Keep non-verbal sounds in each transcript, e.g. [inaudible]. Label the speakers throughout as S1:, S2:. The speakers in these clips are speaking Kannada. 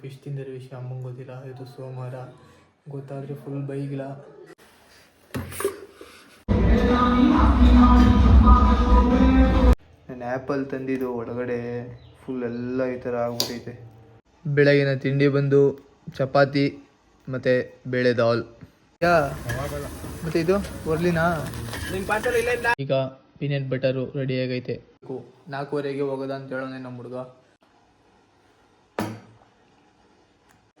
S1: ಫಿಶ್ ತಿಂದಿರೋ ವಿಷಯ ಅಮ್ಮಂಗೆ ಗೊತ್ತಿಲ್ಲ ಇದು ಸೋಮವಾರ. ಗೊತ್ತಾದರೆ ಫುಲ್ ಬೈಗಿಲ್ಲ ನಾನು ಆ್ಯಪಲ್ ತಂದಿದ್ದು ಒಳಗಡೆ ಫುಲ್ ಎಲ್ಲ ಈ ಥರ ಆಗ್ಬಿಟ್ಟೈತೆ. ಬೆಳಗಿನ ತಿಂಡಿ ಬಂದು ಚಪಾತಿ ಮತ್ತು ಬೇಳೆ ದಾಲ್. ಮತ್ತೆ ಇದು ಬರ್ಲಿನಾ ಈಗ ಪೀನಟ್ ಬಟರು ರೆಡಿ ಆಗೈತೆ. ನಾಲ್ಕೂವರೆಗೆ ಹೋಗೋದ ಅಂತ ಹೇಳೋಣ ನಮ್ಮ ಹುಡುಗ.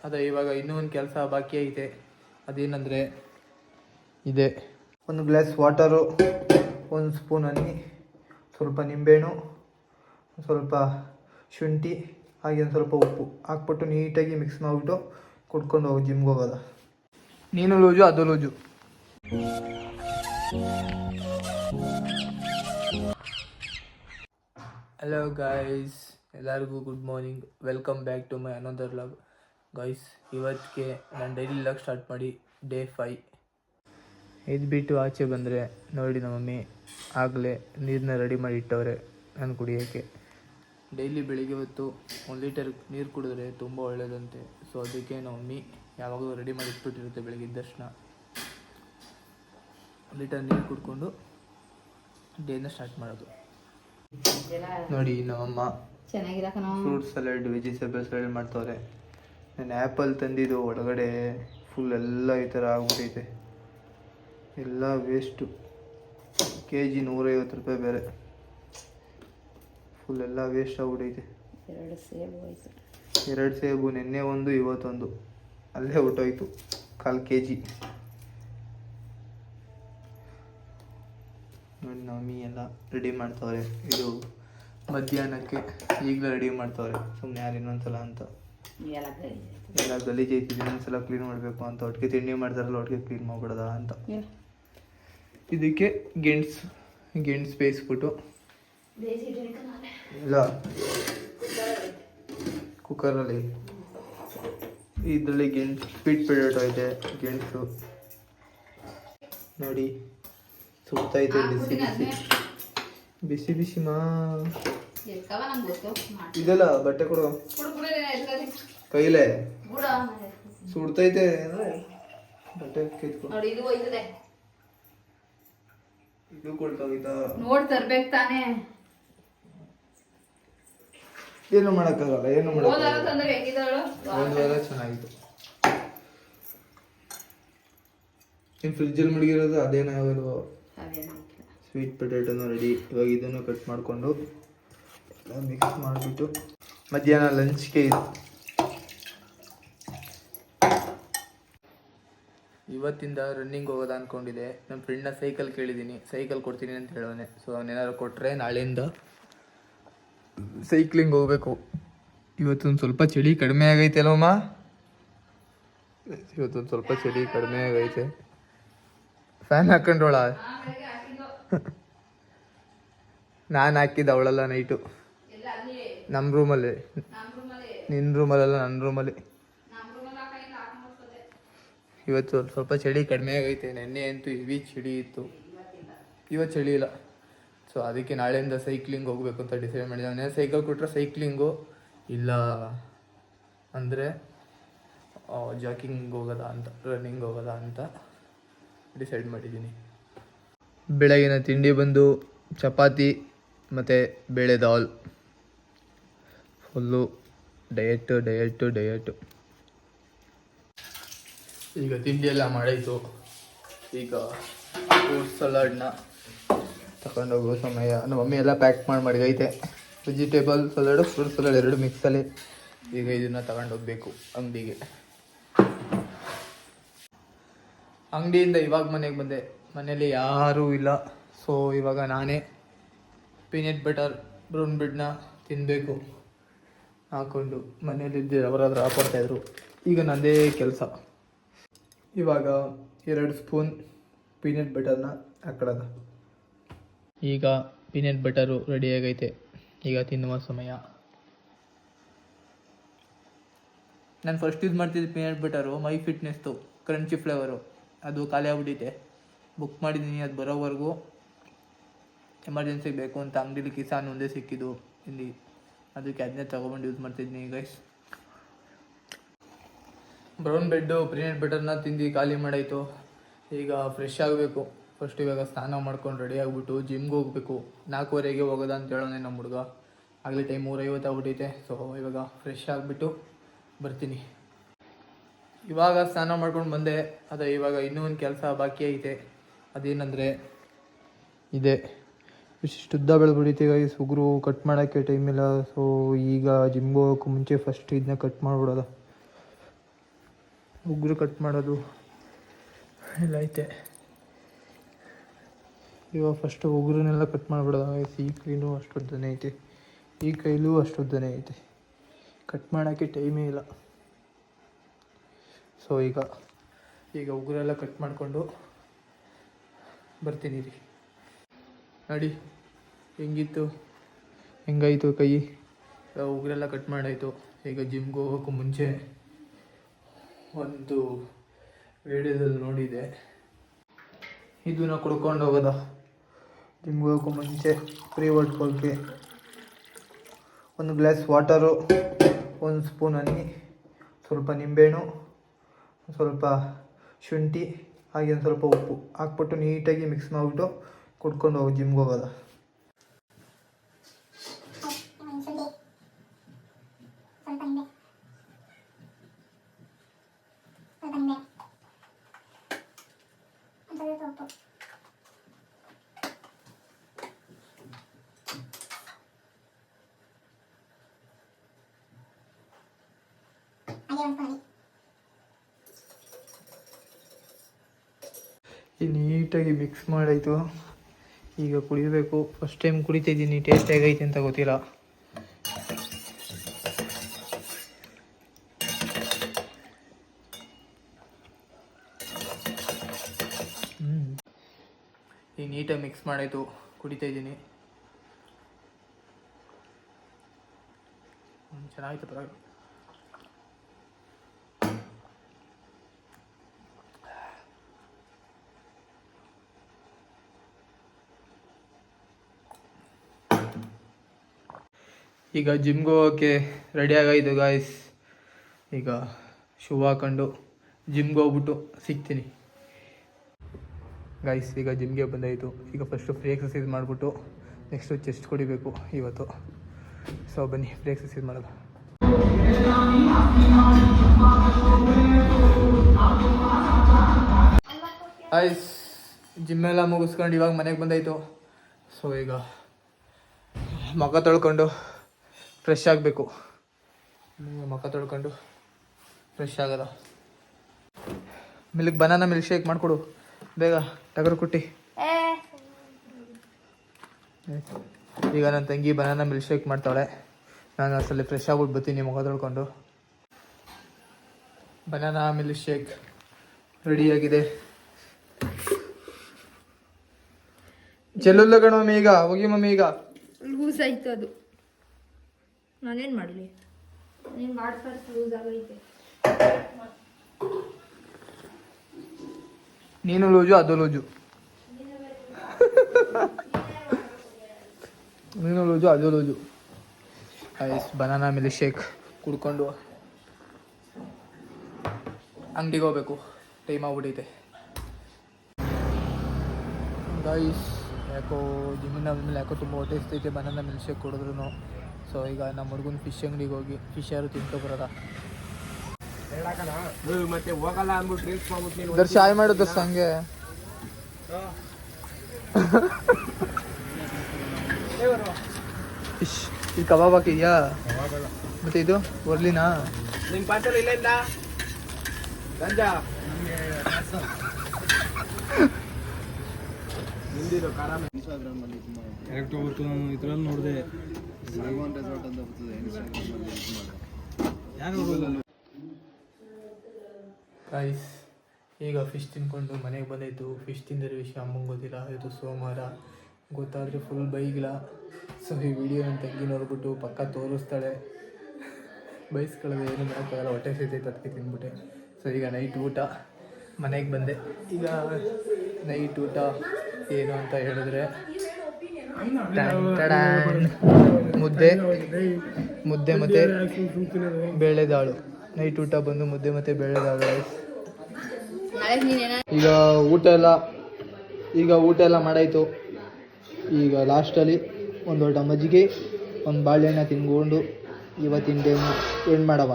S1: ಅದೇ, ಇವಾಗ ಇನ್ನೂ ಒಂದು ಕೆಲಸ ಬಾಕಿ ಐತೆ. ಅದೇನಂದರೆ, ಇದೆ. ಒಂದು ಗ್ಲಾಸ್ ವಾಟರು, ಒಂದು ಸ್ಪೂನ್ ಸ್ವಲ್ಪ ನಿಂಬೆಹಣ್ಣು ಸ್ವಲ್ಪ ಶುಂಠಿ, ಹಾಗೆ ಒಂದು ಸ್ವಲ್ಪ ಉಪ್ಪು. ಹಾಕ್ಬಿಟ್ಟು ನೀಟಾಗಿ ಮಿಕ್ಸ್ ಮಾಡಿಬಿಟ್ಟು ಕುಡ್ಕೊಂಡು ಹೋಗಿ ಜಿಮ್ಗೆ ಹೋಗೋದ. ನೀನು ಲೂಜು, ಅದು ಲೂಜು. ಹಲೋ ಗಾಯ್ಸ್ ಎಲ್ಲರಿಗೂ good morning welcome back to my another log guys ಇವತ್ತಿಗೆ ನಾನು ಡೈಲಿ ಲಾಗ್ ಸ್ಟಾರ್ಟ್ ಮಾಡಿ ಡೇ ಫೈ ಇದು ಬಿಟ್ಟು ಆಚೆ ಬಂದರೆ ನೋಡಿ ನಮ್ಮ ಮಮ್ಮಿ. ಆಗಲೇ ನೀರನ್ನ ರೆಡಿ ಮಾಡಿ ಇಟ್ಟವ್ರೆ ನಾನು ಕುಡಿಯೋಕ್ಕೆ. ಡೈಲಿ ಬೆಳಿಗ್ಗೆ ಹೊತ್ತು ಒಂದು ಲೀಟರ್ ನೀರು ಕುಡಿದ್ರೆ ತುಂಬ ಒಳ್ಳೆಯದಂತೆ ಸೊ ಅದಕ್ಕೆ ನಮ್ಮ ಮಮ್ಮಿ ಯಾವಾಗಲೂ ರೆಡಿ ಮಾಡಿ ಇಟ್ಬಿಟ್ಟಿರುತ್ತೆ ಬೆಳಗ್ಗೆ ದರ್ಶನ ತಕ್ಷಣ. ಒಂದು ಲೀಟರ್ ನೀರು ಕುಡ್ಕೊಂಡು ಡೇನ ಸ್ಟಾರ್ಟ್ ಮಾಡೋದು. ನೋಡಿ ನಮ್ಮಮ್ಮ ಫ್ರೂಟ್ ಸಲಾಡ್ ವೆಜಿಟೇಬಲ್ ಸಲಾಡ್ ಮಾಡ್ತವ್ರೆ. ನಾನು ಆ್ಯಪಲ್ ತಂದಿದ್ದು ಒಳಗಡೆ ಫುಲ್ ಎಲ್ಲ ಈ ಥರ ಆಗ್ಬಿಟ್ಟೈತೆ ಎಲ್ಲ ವೇಸ್ಟು ಕೆ ಜಿ ನೂರೈವತ್ತು ರೂಪಾಯಿ ಬೇರೆ ಫುಲ್ ಎಲ್ಲ ವೇಸ್ಟ್ ಆಗ್ಬಿಟ್ಟೈತೆ
S2: ಎರಡು ಸೇಬು ಆಯಿತು
S1: ಎರಡು ಸೇಬು ನಿನ್ನೆ ಒಂದು ಇವತ್ತೊಂದು. ಅಲ್ಲೇ ಹೊಟ್ಟೋಯ್ತು. ಕಾಲು ಕೆ ಜಿ ನೋಡಿ ನಮ್ಮಿ ಎಲ್ಲ ರೆಡಿ ಮಾಡ್ತವ್ರೆ. ಇದು ಮಧ್ಯಾಹ್ನಕ್ಕೆ ಈಗಲೇ ರೆಡಿ ಮಾಡ್ತವ್ರೆ. ಸುಮ್ಮನೆ ಯಾರು ಇನ್ನೊಂದ್ಸಲ ಅಂತ.
S2: ಎಲ್ಲ
S1: ಗಲೀಜ್ ಐತಿ ಇನ್ನೊಂದ್ಸಲ ಕ್ಲೀನ್ ಮಾಡಬೇಕು ಅಂತ. ಒಟ್ಟಿಗೆ ತಿಂಡಿ ಮಾಡ್ತಾರಲ್ಲ ಒಟ್ಟಿಗೆ ಕ್ಲೀನ್ ಮಾಡ್ಬಿಡೋದ ಅಂತ? ಇದಕ್ಕೆ ಗೆಣಸು ಗೆಣಸು ಬೇಯಿಸ್ಬಿಟ್ಟು. ಇಲ್ಲ. ಕುಕ್ಕರಲ್ಲಿ. ಇದರಲ್ಲಿ ಗೆಣಸು ಸ್ವೀಟ್ ಪೊಟ್ಯಾಟೊ ಇದೆ ಗೆಣಸು ನೋಡಿ ಸುತ್ತೈತೆ ಬಿಸಿ ಬಿಸಿ. ಬಿಸಿ ಬಿಸಿ ಮಾ. ಇದೆಲ್ಲ ಬಟ್ಟೆ ಕೊಡು. ಕೈಲೆ. ಸುಡ್ತೈತೆ ಬಟ್ಟೆ ಕಿತ್ಕೊ.
S2: ನೋಡಿ ಇದು ಹೋಯ್ತದೆ
S1: ಇದು
S2: ನೋಡ್ ತರ್ಬೇಕು ತಾನೇ.
S1: ಏನು ಮಾಡಕ್ಕಾಗಲ್ಲ ಏನು ಮಾಡಕ್ಕಾಗಲ್ಲ. ಚೆನ್ನಾಗಿತ್ತು. ಇನ್ನು ಫ್ರಿಜ್ಜಲ್ಲಿ ಮುಳುಗಿರೋದು ಅದೇನೋ ಸ್ವೀಟ್ ಪೊಟೇಟೋನು ರೆಡಿ ಇವಾಗ ಇದನ್ನು ಕಟ್ ಮಾಡಿಕೊಂಡು ಮಿಕ್ಸ್ ಮಾಡಿಬಿಟ್ಟು ಮಧ್ಯಾಹ್ನ ಲಂಚ್ಗೆ ಇದು ಇವತ್ತಿಂದ ರನ್ನಿಂಗ್ ಹೋಗೋದ ಅಂದ್ಕೊಂಡಿದ್ದೆ ನಮ್ಮ ಫ್ರೆಂಡ್ನ ಸೈಕಲ್ ಕೇಳಿದ್ದೀನಿ ಸೈಕಲ್ ಕೊಡ್ತೀನಿ ಅಂತ ಹೇಳೋನೆ ಸೊ ಅವನೇನಾದ್ರು ಕೊಟ್ಟರೆ ನಾಳೆಯಿಂದ ಸೈಕ್ಲಿಂಗ್ ಹೋಗ್ಬೇಕು. ಇವತ್ತೊಂದು ಸ್ವಲ್ಪ ಚಳಿ ಕಡಿಮೆ ಆಗೈತೆ ಅಲ್ವಮ್ಮ ಇವತ್ತೊಂದು ಸ್ವಲ್ಪ ಚಳಿ ಕಡಿಮೆ ಆಗೈತೆ. ಫ್ಯಾನ್ ಹಾಕೊಂಡೋಳ [laughs] ನಾನು ಹಾಕಿದ್ದೆ ಅವಳೆಲ್ಲ ನೈಟು ನಮ್ಮ ರೂಮಲ್ಲಿ. ನಿನ್ನ ರೂಮಲ್ಲೆಲ್ಲ ನನ್ನ ರೂಮಲ್ಲಿ. ಇವತ್ತು ಸ್ವಲ್ಪ ಚಳಿ ಕಡಿಮೆ ಆಗೈತೆ. ನೆನ್ನೆ ಅಂತೂ ಹೆವಿ ಚಳಿ ಇತ್ತು. ಇವತ್ತು ಚಳಿ ಇಲ್ಲ. ಸೊ ಅದಕ್ಕೆ ನಾಳೆಯಿಂದ ಸೈಕ್ಲಿಂಗ್ ಹೋಗ್ಬೇಕು ಅಂತ ಡಿಸೈಡ್ ಮಾಡಿದ್ದಾನೆ ಸೈಕಲ್ ಕೊಟ್ಟರೆ ಸೈಕ್ಲಿಂಗು ಇಲ್ಲ. ಅಂದರೆ ಜಾಕಿಂಗ್ ಹೋಗೋದ ಅಂತ ರನ್ನಿಂಗ್ ಹೋಗೋದ ಅಂತ ಡಿಸೈಡ್ ಮಾಡಿದ್ದೀನಿ. ಬೆಳಗಿನ ತಿಂಡಿ ಬಂದು ಚಪಾತಿ ಮತ್ತು ಬೇಳೆ ದಾಲ್. Full diet diet diet. ಈಗ ತಿಂಡಿ ಎಲ್ಲ ಮಾಡಾಯಿತು ಈಗ ಫ್ರೂಟ್ ಸಲಾಡ್ನ ತಗೊಂಡೋಗೋ ಸಮಯ. ನಮ್ಮ ಮಮ್ಮಿ ಎಲ್ಲ ಪ್ಯಾಕ್ ಮಾಡಿ ಮಡಗೈತೆ ವೆಜಿಟೇಬಲ್ ಸಲಾಡು ಫ್ರೂಟ್ ಸಲಾಡ್ ಎರಡು ಮಿಕ್ಸಲ್ಲಿ ಈಗ ಇದನ್ನು ತಗೊಂಡೋಗ್ಬೇಕು ಅಂಗಡಿಗೆ. ಅಂಗಡಿಯಿಂದ ಇವಾಗ ಮನೆಗೆ ಬಂದೆ. ಮನೇಲಿ ಯಾರೂ ಇಲ್ಲ. ಸೊ ಇವಾಗ ನಾನೇ ಪೀನಟ್ ಬಟರ್ ಬ್ರೌನ್ ಬ್ರೆಡ್ನ ತಿನ್ನಬೇಕು ಹಾಕ್ಕೊಂಡು ಮನೇಲಿದ್ದು ಅವರಾದ್ರೂ ಹಾಕೊಡ್ತಾಯಿದ್ರು ಈಗ ನನ್ನದೇ ಕೆಲಸ. ಇವಾಗ ಎರಡು ಸ್ಪೂನ್ ಪೀನಟ್ ಬಟರ್ನ ಹಾಕೊಳ್ಳೋದು ಈಗ ಪೀನಟ್ ಬಟರು ರೆಡಿ ಆಗೈತೆ. ಈಗ ತಿನ್ನುವ ಸಮಯ. ನಾನು ಫಸ್ಟ್ ಯೂಸ್ ಮಾಡ್ತಿದ್ದೆ ಪೀನಟ್ ಬಟರು ಮೈ ಫಿಟ್ನೆಸ್ದು ಕ್ರಂಚಿ ಫ್ಲೇವರು ಅದು ಖಾಲಿ ಆಗ್ಬಿಟ್ಟಿದೆ. ಬುಕ್ ಮಾಡಿದ್ದೀನಿ ಅದು ಬರೋವರೆಗೂ. ಎಮರ್ಜೆನ್ಸಿಗೆ ಬೇಕು ಅಂತ ಅಂಗಡಿಲಿ ಕಿಸಾನ್ ಒಂದೇ ಸಿಕ್ಕಿದ್ದು ಇಲ್ಲಿ. ಅದಕ್ಕೆ ಅದನ್ನೇ ತೊಗೊಬಂದು ಯೂಸ್ ಮಾಡ್ತಿದ್ದೀನಿ ಗೈಸ್ ಬ್ರೌನ್ ಬೆಡ್ಡು ಪ್ರೀನೆಟ್ ಬಟರ್ನ ತಿಂದು ಖಾಲಿ ಮಾಡಾಯಿತು. ಈಗ ಫ್ರೆಶ್ ಆಗಬೇಕು. ಫಸ್ಟ್ ಇವಾಗ ಸ್ನಾನ ಮಾಡ್ಕೊಂಡು ರೆಡಿ ಆಗಿಬಿಟ್ಟು ಜಿಮ್ಗೆ ಹೋಗಬೇಕು. ನಾಲ್ಕೂವರೆಗೆ ಹೋಗೋದ ಅಂತ ಹೇಳೋಣ ನಮ್ಮ ಹುಡುಗ. ಆಗಲೇ ಟೈಮ್ ಮೂರೈವತ್ತು ಆಗ್ಬಿಟ್ಟೈತೆ ಸೊ ಇವಾಗ ಫ್ರೆಶ್ ಆಗಿಬಿಟ್ಟು ಬರ್ತೀನಿ. ಇವಾಗ ಸ್ನಾನ ಮಾಡ್ಕೊಂಡು ಬಂದೆ. ಅದೇ ಇವಾಗ ಇನ್ನೂ ಒಂದು ಕೆಲಸ ಬಾಕಿ ಐತೆ. ಅದೇನಂದರೆ, ಇದೆ. ಇಷ್ಟು ಉದ್ದ ಬೆಳೆದ್ಬಿಡೈತೆ ಗೈಸ್ ಉಗುರು ಕಟ್ ಮಾಡೋಕ್ಕೆ ಟೈಮ್ ಇಲ್ಲ. ಸೊ ಈಗ ಜಿಮ್ಗೆ ಮುಂಚೆ ಫಸ್ಟ್ ಇದನ್ನ ಕಟ್ ಮಾಡಿಬಿಡೋದು. ಉಗುರು ಕಟ್ ಮಾಡೋದು. ಎಲ್ಲ ಐತೆ. ಇವಾಗ ಫಸ್ಟ್ ಉಗುರನ್ನೆಲ್ಲ ಕಟ್ ಮಾಡಿಬಿಡೋದು. ಈ ಕೈಲೂ ಅಷ್ಟು ಉದ್ದನೇ ಐತೆ. ಈ ಕೈಲೂ ಅಷ್ಟು ಉದ್ದನೇ ಐತೆ. ಕಟ್ ಮಾಡೋಕ್ಕೆ ಟೈಮೇ ಇಲ್ಲ. ಸೊ ಈಗ ಈಗ ಉಗುರೆಲ್ಲ ಕಟ್ ಮಾಡಿಕೊಂಡು ಬರ್ತೀನಿ ರೀ. ನೋಡಿ. ಹೆಂಗಿತ್ತು? ಹೆಂಗಾಯಿತು ಕೈ? ಉಗ್ರೆಲ್ಲ ಕಟ್ ಮಾಡಾಯಿತು. ಈಗ ಜಿಮ್ಗೆ ಹೋಗೋಕ್ಕೂ ಮುಂಚೆ ಒಂದು ವಿಡಿಯೋದಲ್ಲಿ ನೋಡಿದೆ. ಇದನ್ನ ಕುಡ್ಕೊಂಡು ಹೋಗೋದ. ಜಿಮ್ಗೆ ಹೋಗೋಕ್ಕೂ ಮುಂಚೆ ಪ್ರೀ ವರ್ಕೌಟ್ಗೆ ಒಂದು ಗ್ಲಾಸ್ ವಾಟರು ಒಂದು ಸ್ಪೂನ್ ಹನಿ, ಸ್ವಲ್ಪ ನಿಂಬೆಹಣ್ಣು, ಸ್ವಲ್ಪ ಶುಂಠಿ, ಹಾಗೆ ಒಂದು ಸ್ವಲ್ಪ ಉಪ್ಪು ಹಾಕ್ಬಿಟ್ಟು ನೀಟಾಗಿ ಮಿಕ್ಸ್ ಮಾಡಿಬಿಟ್ಟು ಕುಡ್ಕೊಂಡು ಹೋಗಿ ಜಿಮ್ಗೆ ಹೋಗೋದ
S3: ಶುಂಠಿ ಸ್ವಲ್ಪ ನಿಂಬೆ ಸ್ವಲ್ಪ ನಿಂಬೆ ಹಾಗೆ ಒಂದು ಸ್ಪೂನ್
S1: ಈ ನೀಟಾಗಿ ಮಿಕ್ಸ್ ಮಾಡಾಯಿತು. ಈಗ ಕುಡಿಬೇಕು. ಫಸ್ಟ್ ಟೈಮ್ ಕುಡಿತಿದ್ದೀನಿ ಟೇಸ್ಟ್ ಹೇಗೈತೆ ಅಂತ ಗೊತ್ತಿಲ್ಲ ಹ್ಮ್. ಈಗ ನೀಟಾಗಿ ಮಾಡಾಯಿತು ಕುಡಿತಾ ಇದ್ದೀನಿ. ಚೆನ್ನಾಗಿತ್ತು ಪರ ಈಗ ಜಿಮ್ಗೆ ಹೋಗೋಕ್ಕೆ ರೆಡಿ ಆಗಾಯಿತು ಗಾಯ್ಸ್ ಈಗ ಶೂ ಹಾಕೊಂಡು ಜಿಮ್ಗೆ ಹೋಗ್ಬಿಟ್ಟು ಸಿಗ್ತೀನಿ. ಗಾಯ್ಸ್ ಈಗ ಜಿಮ್ಗೆ ಬಂದಾಯಿತು. ಈಗ ಫಸ್ಟು ಫ್ರೀ ಎಕ್ಸಸೈಸ್ ಮಾಡಿಬಿಟ್ಟು ನೆಕ್ಸ್ಟು ಚೆಸ್ಟ್ ಕುಡಿಬೇಕು ಇವತ್ತು. ಸೊ ಬನ್ನಿ ಫ್ರೀ ಎಕ್ಸಸೈಸ್ ಮಾಡೋದು. ಜಿಮ್ ಎಲ್ಲ ಮುಗಿಸ್ಕೊಂಡು ಇವಾಗ ಮನೆಗೆ ಬಂದಾಯಿತು. ಸೊ ಈಗ ಮಗ ತೊಳ್ಕೊಂಡು ಫ್ರೆಶ್ ಆಗಬೇಕು. ಮಖ ತೊಳ್ಕೊಂಡು ಫ್ರೆಶ್ ಆಗದ. ಮಿಲ್ಕ್ ಬನಾನ ಮಿಲ್ಕ್ ಶೇಕ್ ಮಾಡಿಕೊಡು. ಬೇಗ ಟಗರು ಕುಟ್ಟಿ. ಈಗ ನನ್ನ ತಂಗಿ ಬನಾನಾ ಮಿಲ್ಕ್ ಶೇಕ್ ಮಾಡ್ತಾಳೆ. ನಾನು ಅಸಲಿ ಫ್ರೆಶ್ ಆಗ್ಬಿಟ್ಟು ಬರ್ತೀನಿ ಮುಖ ತೊಳ್ಕೊಂಡು. ಬನಾನಾ ಮಿಲ್ಕ್ ಶೇಕ್ ರೆಡಿಯಾಗಿದೆ ಚೆಲ್ಲುಲ್ಲ ಕಣ ಮಮ್ಮಿ ಈಗ ಹೋಗಿ ಮಮ್ಮಿ ಈಗ.
S2: ಲೂಸ್ ಆಯ್ತು ಅದು. ನಾನೇನು ಮಾಡಲಿ? ನೀನು ಮಾಡ್ತಾರೆ ಲೂಸ್ ಆಗೈತೆ
S1: ನೀನು ಲೂಜು, ಅದು ಲೂಜು. ನೀನು ಲೂಜು, ಅದು loose. Ice banana milk shake ಕುಡ್ಕೊಂಡು ಅಂಗಡಿಗೆ ಹೋಗ್ಬೇಕು. ಟೈಮ್ ಆಗ್ಬಿಟ್ಟೈತೆ ಗೈಸ್ ಯಾಕೋ ಜಿಮ್ಮಿನ ಮೇಲೆ ಯಾಕೋ ತುಂಬ ಹೊಟ್ಟೆ ಇಸ್ತೈತೆ ಬನಾನಾ ಮಿಲ್ಕ್ ಶೇಕ್ ಕುಡಿದ್ರು ಸೊ ಈಗ ನಮ್ಮ ಹುಡುಗನ ಫಿಶ್ ಅಂಗಡಿಗೆ ಹೋಗಿ ಫಿಶ್ ಯಾರು ತಿಂತ ಬರೋದ
S4: ಮತ್ತೆ ಹೋಗಲ್ಲ ಅಂದ್ಬಿಟ್ಟು ರೀಲ್ಸ್ ಮಾಡ್ಬಿಟ್ಟು ನೀನು
S1: ದರ್ಶ ಆಯ್ ಮಾಡು ದರ್ಶ ಹಂಗೆ ಇಶ್ ಇದು ಕಬಾಬ್ ಹಾಕಿದ್ಯಾ? ಮತ್ತೆ ಇದು ಒರ್ಲಿನಾ?
S4: ನಿಮ್ ಪಾರ್ಸಲ್ ಇಲ್ಲ ಗಂಜಾ?
S5: ಕರೆಕ್ಟ್ ನಾನು ಇದ್ರಲ್ಲಿ ನೋಡಿದೆ ಯಾರು
S1: ಗೈಸ್ ಈಗ ಫಿಶ್ ತಿನ್ಕೊಂಡು ಮನೆಗೆ ಬಂದಾಯಿತು ಫಿಶ್ ತಿಂದರೆ ವಿಷಯ ಅಮ್ಮಂಗೆ ಗೊತ್ತಿಲ್ಲ. ಇದು ಸೋಮವಾರ. ಗೊತ್ತಾದರೆ ಫುಲ್ ಬೈಗಿಲ್ಲ ಸೊ ಈ ವಿಡಿಯೋ ನನ್ನ ತಂಗಿ ನೋಡ್ಬಿಟ್ಟು ಪಕ್ಕ ತೋರಿಸ್ತಾಳೆ. ಬೈಸ್ಕೊಳ್ಳೋದು ಏನು ಮಾಡೋಕ್ಕಾಗಲ್ಲ ಹೊಟ್ಟೆ ಸೈತೈತೆ ಅದಕ್ಕೆ ತಿಂದ್ಬಿಟ್ಟೆ ಸೊ ಈಗ ನೈಟ್ ಊಟ. ಮನೆಗೆ ಬಂದೆ. ಈಗ ನೈಟ್ ಊಟ ಏನು ಅಂತ ಹೇಳಿದ್ರೆ ಮುದ್ದೆ. ಮುದ್ದೆ ಮತ್ತೆ ಬೇಳೆದಾಳು. ನೈಟ್ ಊಟ ಬಂದು ಮುದ್ದೆ ಮತ್ತೆ ಬೆಳೆದಾಗ
S2: ನಾಳೆ ನೀನೇನ
S1: ಈಗ ಊಟ ಎಲ್ಲ ಈಗ ಊಟ ಎಲ್ಲ ಮಾಡಾಯಿತು. ಈಗ ಲಾಸ್ಟಲ್ಲಿ ಒಂದು ದೊಡ್ಡ ಮಜ್ಜಿಗೆ ಒಂದು ಬಾಳೆಹಣ್ಣ ತಿನ್ಕೊಂಡು ಇವತ್ತಿನ ಡೇ ಎಂಡ್ ಮಾಡವ.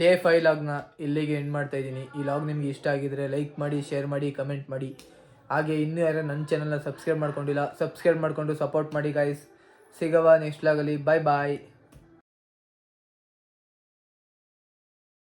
S1: ಡೇ ಫೈ ಲಾಗ್ನ ಇಲ್ಲಿಗೆ ಎಂಡ್ ಮಾಡ್ತಾ ಇದ್ದೀನಿ. ಈ ಲಾಗ್ ನಿಮ್ಗೆ ಇಷ್ಟ ಆಗಿದ್ರೆ ಲೈಕ್ ಮಾಡಿ ಶೇರ್ ಮಾಡಿ ಕಮೆಂಟ್ ಮಾಡಿ. ಹಾಗೆ ಇನ್ನೂ ಯಾರು ನನ್ನ ಚಾನಲ್ನ ಸಬ್ಸ್ಕ್ರೈಬ್ ಮಾಡ್ಕೊಂಡಿಲ್ಲ ಸಬ್ಸ್ಕ್ರೈಬ್ ಮಾಡಿಕೊಂಡು ಸಪೋರ್ಟ್ ಮಾಡಿ ಗಾಯ್ಸ್ ಸಿಗವ ನೆಕ್ಸ್ಟ್ ಲಾಗಲ್ಲಿ ಬಾಯ್ ಬಾಯ್